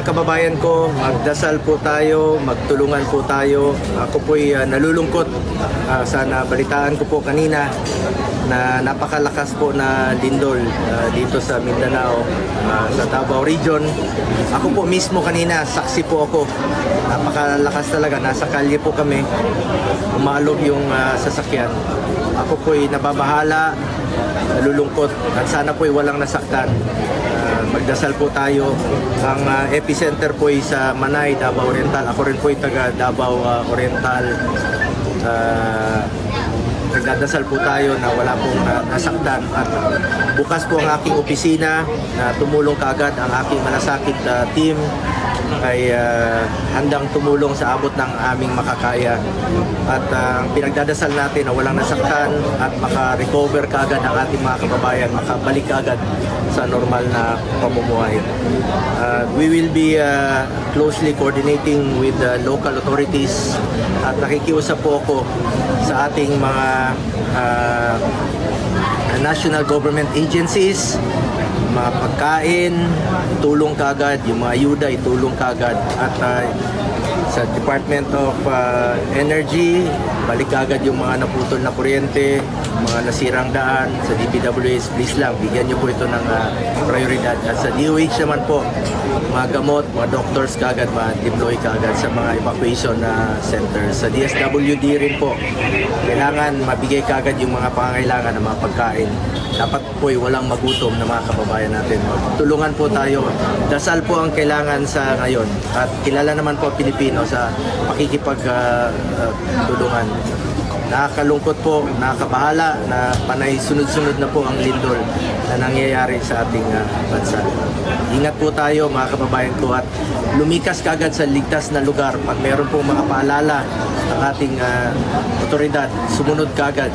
kababayan ko, magdasal po tayo, magtulungan po tayo. Ako po'y ah, nalulungkot ah, sa nabalitaan ko po kanina na napakalakas po na lindol ah, dito sa Mindanao, ah, sa Davao Region. Ako po mismo kanina, saksi po ako. Napakalakas talaga, nasa kalye po kami. Umalog yung ah, sasakyan. Ako po'y nababahala, nalulungkot at sana po'y walang nasaktan. Magdasal po tayo. Ang ah, epicenter po ay sa Manay, Davao Oriental. Ako rin po ay taga Davao ah, Oriental. Ah, nagdadasal po tayo na wala pong na- nasaktan. At bukas po ang aking opisina na tumulong kaagad ang aking malasakit ah, team. Ay ah, handang tumulong sa abot ng aming makakaya. At ang pinagdadasal natin na walang nasaktan at maka-recover kaagad ang ating mga kababayan makabalik kaagad sa normal na pamumuhay. Uh, we will be uh, closely coordinating with the local authorities at nakikiusap po ako sa ating mga uh, national government agencies, mga pagkain, tulong kagad, yung mga ayuda, itulong kagad. At uh, sa Department of uh, Energy, balik agad yung mga naputol na kuryente, mga nasirang daan. Sa DPWS, please lang, bigyan nyo po ito ng uh, prioridad. At sa DOH naman po, mga gamot, mga doctors kagad, ma-deploy kagad sa mga evacuation na centers. Sa DSWD rin po, kailangan mabigay kagad yung mga pangangailangan ng mga pagkain. Dapat po ay walang magutom na mga kababayan natin. Tulungan po tayo. Dasal po ang kailangan sa ngayon. At kilala naman po Pilipino sa pakikipagtulungan. Nakakalungkot po, nakakabahala na panay sunod-sunod na po ang lindol na nangyayari sa ating ah, bansa. Ingat po tayo mga kababayan ko at lumikas kagad sa ligtas na lugar. Pag meron po mga paalala ng ating ah, otoridad, sumunod kagad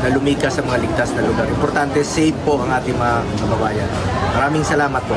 na lumikas sa mga ligtas na lugar. Importante, safe po ang ating mga kababayan. Maraming salamat po.